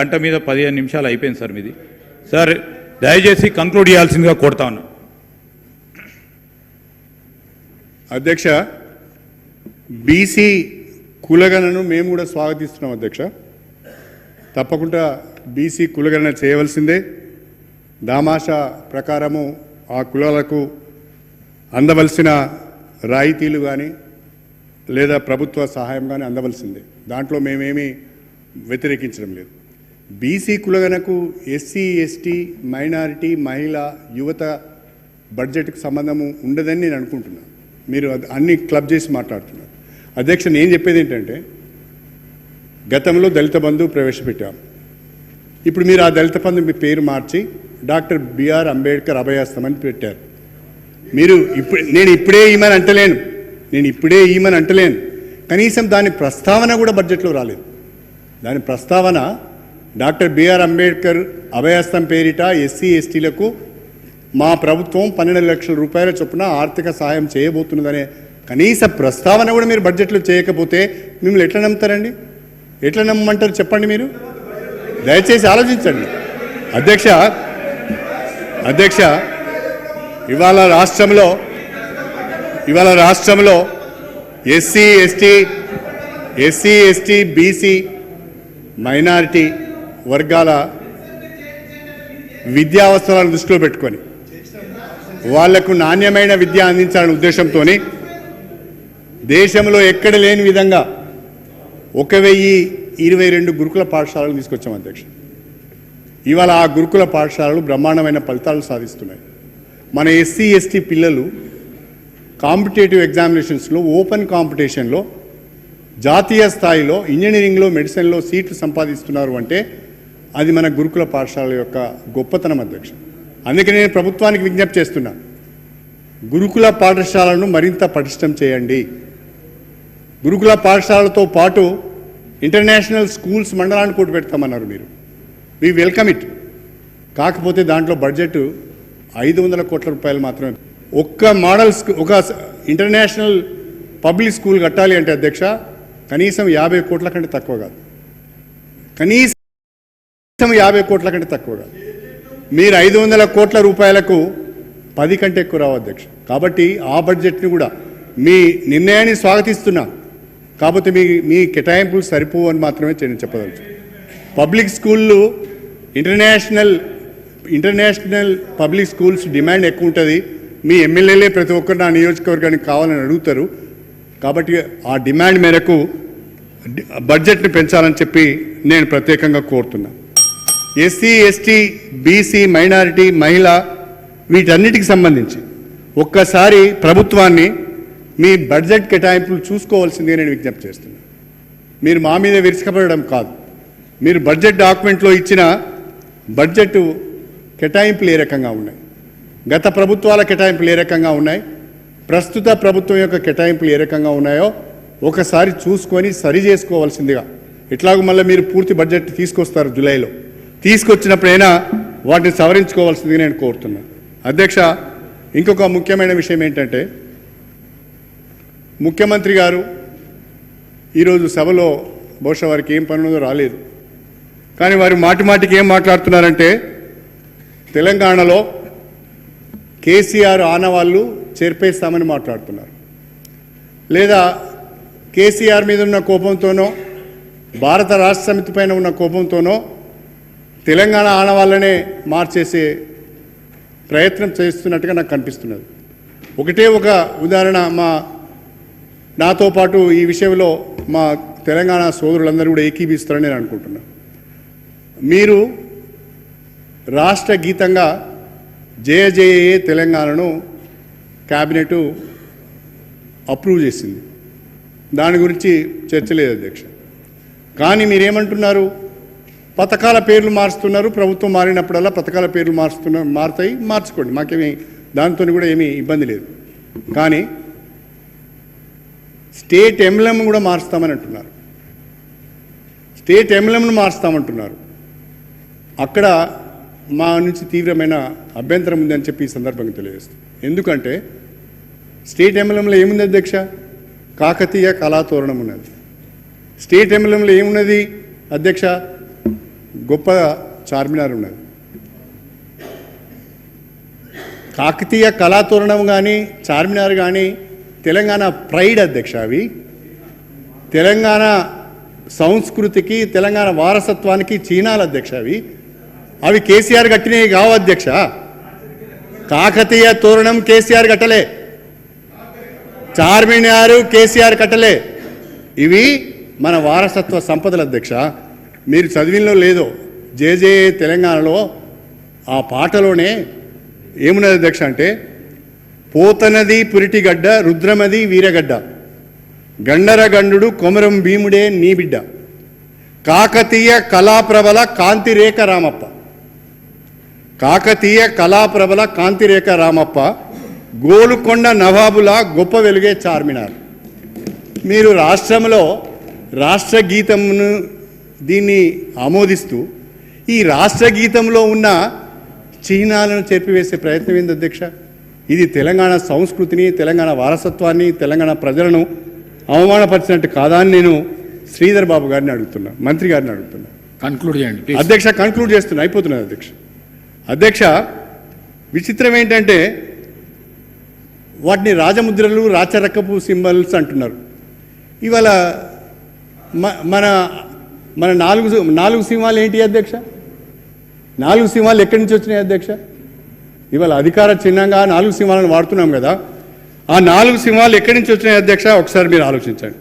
గంట మీద పదిహేను నిమిషాలు అయిపోయింది సార్ మీది. సార్ దయచేసి కంక్లూడ్ చేయాల్సిందిగా కోరుతా ఉన్నా. అధ్యక్ష బీసీ కులగణను మేము కూడా స్వాగతిస్తున్నాం అధ్యక్ష. తప్పకుండా బీసీ కులగణన చేయవలసిందే. దామాషా ప్రకారము ఆ కులాలకు అందవలసిన రాయితీలు కానీ లేదా ప్రభుత్వ సహాయం కానీ అందవలసిందే. దాంట్లో మేమేమీ వ్యతిరేకించడం లేదు. బీసీ కులగనకు ఎస్సీ ఎస్టీ మైనారిటీ మహిళ యువత బడ్జెట్కి సంబంధము ఉండదని నేను అనుకుంటున్నాను మీరు అది అన్ని క్లబ్ చేసి మాట్లాడుతున్నారు. అధ్యక్ష నేను చెప్పేది ఏంటంటే గతంలో దళిత బంధు ప్రవేశపెట్టాం. ఇప్పుడు మీరు ఆ దళిత బంధు మీ పేరు మార్చి డాక్టర్ బిఆర్ అంబేద్కర్ అభయాస్తమని పెట్టారు. మీరు ఇప్పుడు నేను ఇప్పుడే ఈమని అంటలేను. నేను ఇప్పుడే ఈమని అంటలేను. కనీసం దాని ప్రస్తావన కూడా బడ్జెట్లో రాలేదు. దాని ప్రస్తావన డాక్టర్ బిఆర్ అంబేద్కర్ అభయస్థం పేరిట ఎస్సీ ఎస్టీలకు మా ప్రభుత్వం పన్నెండు లక్షల రూపాయల చొప్పున ఆర్థిక సహాయం చేయబోతున్నదనే కనీస ప్రస్తావన కూడా మీరు బడ్జెట్లో చేయకపోతే మిమ్మల్ని ఎట్లా నమ్ముతారండి? ఎట్లా నమ్మంటారు చెప్పండి మీరు? దయచేసి ఆలోచించండి. అధ్యక్ష అధ్యక్ష ఇవాళ రాష్ట్రంలో ఇవాళ రాష్ట్రంలో SC ST SC ST BC minority వర్గాల విద్యా అవసరాలను దృష్టిలో పెట్టుకొని వాళ్ళకు నాణ్యమైన విద్య అందించాలనే ఉద్దేశంతో దేశంలో ఎక్కడ లేని విధంగా ఒక వెయ్యి ఇరవై రెండు గురుకుల పాఠశాలలు తీసుకొచ్చాం అధ్యక్ష. ఇవాళ ఆ గురుకుల పాఠశాలలు బ్రహ్మాండమైన ఫలితాలు సాధిస్తున్నాయి. మన ఎస్సీ ఎస్టీ పిల్లలు కాంపిటేటివ్ ఎగ్జామినేషన్స్లో ఓపెన్ కాంపిటీషన్లో జాతీయ స్థాయిలో ఇంజనీరింగ్లో మెడిసిన్లో సీట్లు సంపాదిస్తున్నారు అంటే అది మన గురుకుల పాఠశాల యొక్క గొప్పతనం అధ్యక్ష. అందుకే నేను ప్రభుత్వానికి విజ్ఞప్తి చేస్తున్నా. గురుకుల పాఠశాలను మరింత పటిష్టం చేయండి. గురుకుల పాఠశాలతో పాటు ఇంటర్నేషనల్ స్కూల్స్ మండలాన్ని కూడా పెడతామన్నారు మీరు. వి వెల్కమ్ ఇట్ కాకపోతే దాంట్లో బడ్జెట్ ఐదు వందల కోట్ల రూపాయలు మాత్రమే. ఒక్క మోడల్ ఒక ఇంటర్నేషనల్ పబ్లిక్ స్కూల్ కట్టాలి అంటే అధ్యక్ష కనీసం యాభై కోట్ల కంటే తక్కువ కాదు. కనీసం యాభై కోట్ల కంటే తక్కువ కాదు. మీరు ఐదు వందల కోట్ల రూపాయలకు పది కంటే ఎక్కువ రావు అధ్యక్ష. కాబట్టి ఆ బడ్జెట్ని కూడా మీ నిర్ణయాన్ని స్వాగతిస్తున్నా. కాకపోతే మీ మీ కేటాయింపులు సరిపోవు అని మాత్రమే నేను చెప్పదలుచు పబ్లిక్ స్కూళ్ళు international international public schools demand ఎక్కువ ఉంటుంది. మీ ఎమ్మెల్యేలే ప్రతి ఒక్కరు నా నియోజకవర్గానికి కావాలని అడుగుతారు. కాబట్టి ఆ డిమాండ్ మేరకు బడ్జెట్ని పెంచాలని చెప్పి నేను ప్రత్యేకంగా కోరుతున్నాను ఎస్సీ ఎస్టీ బీసీ మైనారిటీ మహిళ వీటన్నిటికి సంబంధించి ఒక్కసారి ప్రభుత్వాన్ని మీ బడ్జెట్ కేటాయింపులు చూసుకోవాల్సిందే నేను విజ్ఞప్తి చేస్తున్నాను మీరు మా మీద విరుచుకపడడం కాదు. మీరు బడ్జెట్ డాక్యుమెంట్లో ఇచ్చిన బడ్జెట్ కేటాయింపులు ఏ రకంగా ఉన్నాయి? గత ప్రభుత్వాల కేటాయింపులు ఏ రకంగా ఉన్నాయి? ప్రస్తుత ప్రభుత్వం యొక్క కేటాయింపులు ఏ రకంగా ఉన్నాయో ఒకసారి చూసుకొని సరి చేసుకోవాల్సిందిగా. ఎట్లాగో మళ్ళీ మీరు పూర్తి బడ్జెట్ తీసుకొస్తారు జూలైలో. తీసుకొచ్చినప్పుడైనా వాటిని సవరించుకోవాల్సిందిగా నేను కోరుతున్నాను అధ్యక్ష ఇంకొక ముఖ్యమైన విషయం ఏంటంటే ముఖ్యమంత్రి గారు ఈరోజు సభలో బహుశా వారికి ఏం పని రాలేదు. కానీ వారు మాటి మాటికి ఏం మాట్లాడుతున్నారంటే తెలంగాణలో కేసీఆర్ ఆనవాళ్ళు చేర్పేస్తామని మాట్లాడుతున్నారు. లేదా కేసీఆర్ మీద ఉన్న కోపంతోనో భారత రాష్ట్ర సమితి పైన ఉన్న కోపంతోనో తెలంగాణ ఆనవాళ్ళనే మార్చేసే ప్రయత్నం చేస్తున్నట్టుగా నాకు కనిపిస్తున్నది. ఒకటే ఒక ఉదాహరణ మా నాతో పాటు ఈ విషయంలో మా తెలంగాణ సోదరులందరూ కూడా ఏకీభిస్తారని నేను అనుకుంటున్నాను మీరు రాష్ట్ర గీతంగా జయ జయ తెలంగాణను క్యాబినెట్ అప్రూవ్ చేసింది. దాని గురించి చర్చ లేదు అధ్యక్ష. కానీ మీరేమంటున్నారు? పథకాల పేర్లు మారుస్తున్నారు. ప్రభుత్వం మారినప్పుడల్లా పథకాల పేర్లు మారుస్తున్న మారుతాయి. మార్చుకోండి. మాకేమీ దాంతో కూడా ఏమీ ఇబ్బంది లేదు. కానీ స్టేట్ ఎంఎల్ఎం కూడా మారుస్తామని అంటున్నారు. స్టేట్ ఎంఎల్ఎంను మారుస్తామంటున్నారు. అక్కడ మా నుంచి తీవ్రమైన అభ్యంతరం ఉందని చెప్పి ఈ సందర్భంగా తెలియజేస్తాం ఎందుకంటే స్టేట్ ఎంఎల్ఎంలో ఏముంది అధ్యక్ష? కాకతీయ కళాతోరణం ఉన్నది. స్టేట్ ఎంఎల్ఎంలో ఏమున్నది అధ్యక్ష? గొప్ప చార్మినార్ ఉన్నది. కాకతీయ కళాతోరణం కానీ చార్మినార్ కానీ తెలంగాణ ప్రైడ్ అధ్యక్ష అవి. తెలంగాణ సంస్కృతికి తెలంగాణ వారసత్వానికి చీనాల అధ్యక్ష అవి. అవి కేసీఆర్ కట్టినవి కావు అధ్యక్ష. కాకతీయ తోరణం కేసీఆర్ కట్టలే. చార్మినారు కేసీఆర్ కట్టలే. ఇవి మన వారసత్వ సంపదల అధ్యక్ష. మీరు చదివినలో లేదో జేజే తెలంగాణలో ఆ పాటలోనే ఏమున్నది అధ్యక్ష అంటే పోతనది పురిటిగడ్డ రుద్రమది వీరగడ్డ. గండరగండు కొమరం భీముడే నీ బిడ్డ. కాకతీయ కళాప్రబల కాంతిరేఖ రామప్ప. కాకతీయ కళాప్రబల కాంతిరేఖ రామప్ప గోలుకొండ నవాబుల గొప్ప వెలుగే చార్మినార్. మీరు రాష్ట్రంలో రాష్ట్ర గీతమును దీన్ని ఆమోదిస్తూ ఈ రాష్ట్ర గీతంలో ఉన్న చిహ్నాలను చెరిపివేసే ప్రయత్నం ఏంది అధ్యక్ష? ఇది తెలంగాణ సంస్కృతిని తెలంగాణ వారసత్వాన్ని తెలంగాణ ప్రజలను అవమానపరిచినట్టు కాదా అని నేను శ్రీధర్ బాబు గారిని అడుగుతున్నా మంత్రి గారిని అడుగుతున్నా. కన్క్లూడ్ చేయండి అధ్యక్ష కంక్లూడ్ చేస్తున్నా అయిపోతున్నది అధ్యక్ష. అధ్యక్ష విచిత్రం ఏంటంటే వాటిని రాజముద్రలు రాచరకపు సింబల్స్ అంటున్నారు. ఇవాళ మ- మన మన నాలుగు సి- నాలుగు సింహాలు ఏంటి అధ్యక్ష? నాలుగు సింహాలు ఎక్కడి నుంచి వచ్చినాయి అధ్యక్ష? ఇవాళ అధికార చిహ్నంగా నాలుగు సింహాలను వాడుతున్నాం కదా. ఆ నాలుగు సింహాలు ఎక్కడి నుంచి వచ్చినాయి అధ్యక్ష? ఒకసారి మీరు ఆలోచించండి.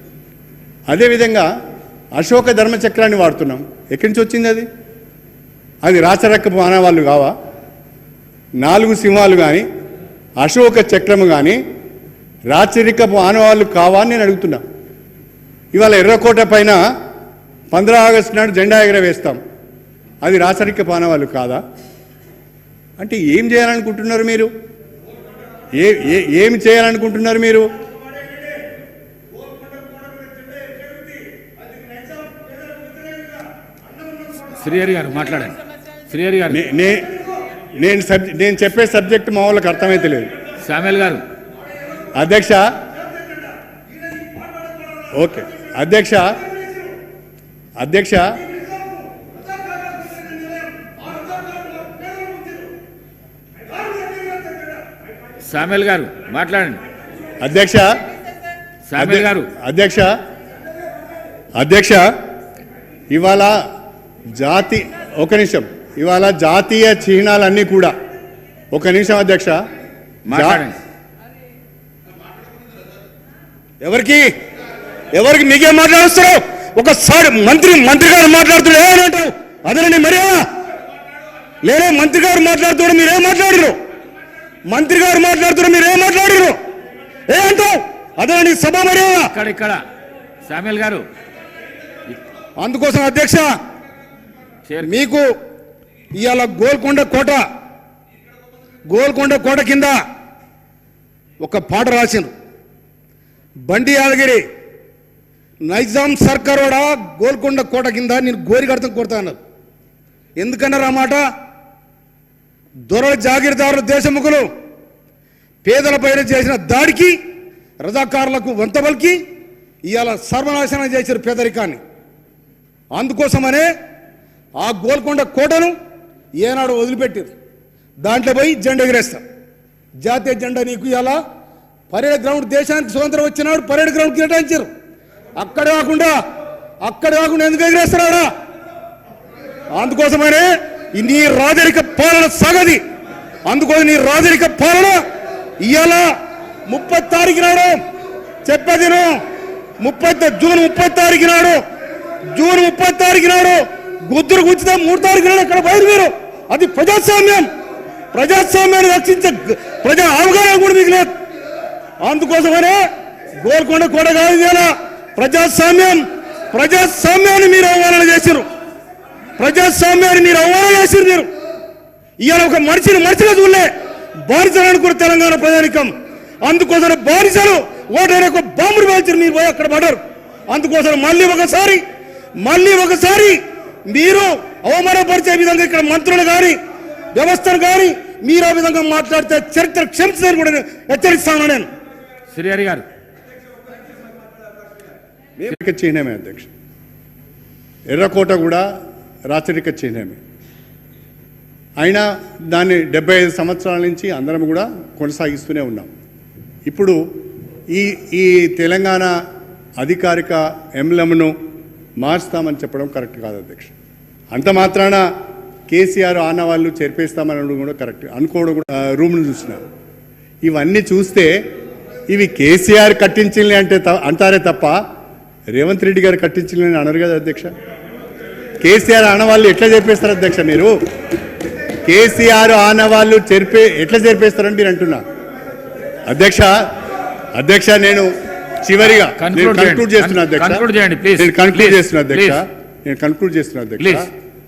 అదేవిధంగా అశోక ధర్మచక్రాన్ని వాడుతున్నాం. ఎక్కడి నుంచి వచ్చింది అది? అది రాచరక్కపు మానవాళ్ళు కావా? నాలుగు సింహాలు కానీ అశోక చక్రము కానీ రాచరికపు ఆనవాళ్ళు కావా అని నేను అడుగుతున్నా. ఇవాళ ఎర్రకోట పైన పంద్రా ఆగస్టు నాడు జెండా ఎగరవేస్తాం అది రాచరికపు ఆనవాళ్ళు కాదా? అంటే ఏం చేయాలనుకుంటున్నారు మీరు? ఏ ఏ- ఏమి చేయాలనుకుంటున్నారు మీరు? శ్రీహరి గారు మాట్లాడండి. శ్రీహరి గారు. నేను నేను చెప్పే సబ్జెక్ట్ మా వాళ్ళకి అర్థమైతే లేదు. శామ్యుల్ గారు. అధ్యక్ష? ఓకే. అధ్యక్ష? అధ్యక్ష. శామ్యుల్ గారు మాట్లాడండి. అధ్యక్ష. శామ్యుల్ గారు. అధ్యక్ష. అధ్యక్ష ఇవాళ జాతి ఒక నిమిషం. ఇవాళ జాతీయ చిహ్నాలన్నీ కూడా. ఒక నిమిషం అధ్యక్ష. ఎవరికి? ఎవరికి మీకే మాట్లాడుస్తారు ఒకసారి మంత్రి మంత్రి గారు మాట్లాడుతున్నారు. ఏమంటారు అదేనండి మర్యాద లేదే మంత్రి గారు మాట్లాడుతున్నారు. మీరేం మాట్లాడరు? మంత్రి గారు మాట్లాడుతున్నారు. మీరేం మాట్లాడరు? ఏ అంటావు? అదేనండి సభ మర్యాద ఇక్కడ గారు. అందుకోసం అధ్యక్ష మీకు ఇవాళ గోల్కొండ కోట గోల్కొండ కోట కింద ఒక పాట రాసిండ్రు. బండి యాదగిరి నైజాం సర్కారోడ గోల్కొండ కోట కింద నేను గోరి కడతాం కొడతా అన్నారు ఎందుకన్నారు ఆ మాట? దొరల జాగీర్దారుల దేశముఖులు పేదలపైన చేసిన దాడికి రజాకారులకు వంతబలికి ఇవాళ సర్వనాశనం చేశారు పేదరికాన్ని. అందుకోసమనే ఆ గోల్కొండ కోటను ఏనాడు వదిలిపెట్టారు. దాంట్లో పోయి జెండా ఎగిరేస్తారు. జాతీయ జెండా నీకు ఇలా పరేడ్ గ్రౌండ్ దేశానికి స్వతంత్రం వచ్చినాడు పరేడ్ గ్రౌండ్ కేటాయించారు. అక్కడ కాకుండా అక్కడ కాకుండా ఎందుకు ఎగిరేస్తున్నాడా అందుకోసమనే నీ రాజరిక పాలన సగది. అందుకోసం నీ రాజరిక పాలన ఇవాళ ముప్పై తారీఖు నాడు చెప్పేది ముప్పై జూన్ ముప్పై తారీఖు నాడు జూన్ ముప్పై తారీఖు నాడు గుద్దురు గుచ్చితే మూడు తారీఖు నాడు అక్కడ బయలుదేరు. అది ప్రజాస్వామ్యం. ప్రజాస్వామ్యాన్ని రక్షించే ప్రజా అవగాహన కూడా మీకు లేదు. అందుకోసమనే గోల్కొండ కూడా కాదు ఇవాళ ప్రజాస్వామ్యం ప్రజాస్వామ్యాన్ని మీరు అవమానన చేశారు ప్రజాస్వామ్యాన్ని మీరు అవమానం చేశారు మీరు. ఇవాళ ఒక మనిషిని మనిషిగా చూడలే. బానిసలు అనుకున్న తెలంగాణ ప్రజానికం. అందుకోసం బానిసలు ఓటైన ఒక బాంబులు పేల్చారు మీరు పోయి అక్కడ పడారు అందుకోసం మళ్ళీ ఒకసారి మళ్ళీ ఒకసారి మీరు అవమానపరిచే విధంగా ఇక్కడ మంత్రులు కానీ వ్యవస్థను కానీ మీరు ఆ విధంగా మాట్లాడితే చరిత్ర క్షమించదని కూడా హెచ్చరిస్తాను నేను. శ్రీహరి గారు మేము చిహ్నమే అధ్యక్ష? ఎర్రకోట కూడా రాచరిక చిహ్నమే. అయినా దాన్ని డెబ్బై ఐదు సంవత్సరాల నుంచి అందరం కూడా కొనసాగిస్తూనే ఉన్నాం. ఇప్పుడు ఈ ఈ తెలంగాణ అధికారిక ఎంబ్లమ్ను మార్చుతామని చెప్పడం కరెక్ట్ కాదు అధ్యక్ష. అంత మాత్రాన కేసీఆర్ ఆనవాళ్ళు చేర్పేస్తామని కూడా కరెక్ట్. అనుకోవడం కూడా రూమ్ను చూసినా. ఇవన్నీ చూస్తే ఇవి కేసీఆర్ కట్టించింది అంటే అంటారే తప్ప రేవంత్ రెడ్డి గారు కట్టించిందని అనరు కదా అధ్యక్ష కేసీఆర్ ఆనవాళ్ళు ఎట్లా చేర్పేస్తారు అధ్యక్ష మీరు కేసీఆర్ ఆనవాళ్ళు చెరిపే ఎట్లా చేర్పేస్తారని మీరు అంటున్నా అధ్యక్ష అధ్యక్ష నేను చివరిగా నేను కన్క్లూడ్. చేస్తున్నా అధ్యక్ష. నేను కన్క్లూడ్. చేస్తున్నా అధ్యక్ష. నేను కన్క్లూడ్ చేస్తున్నా అధ్యక్ష.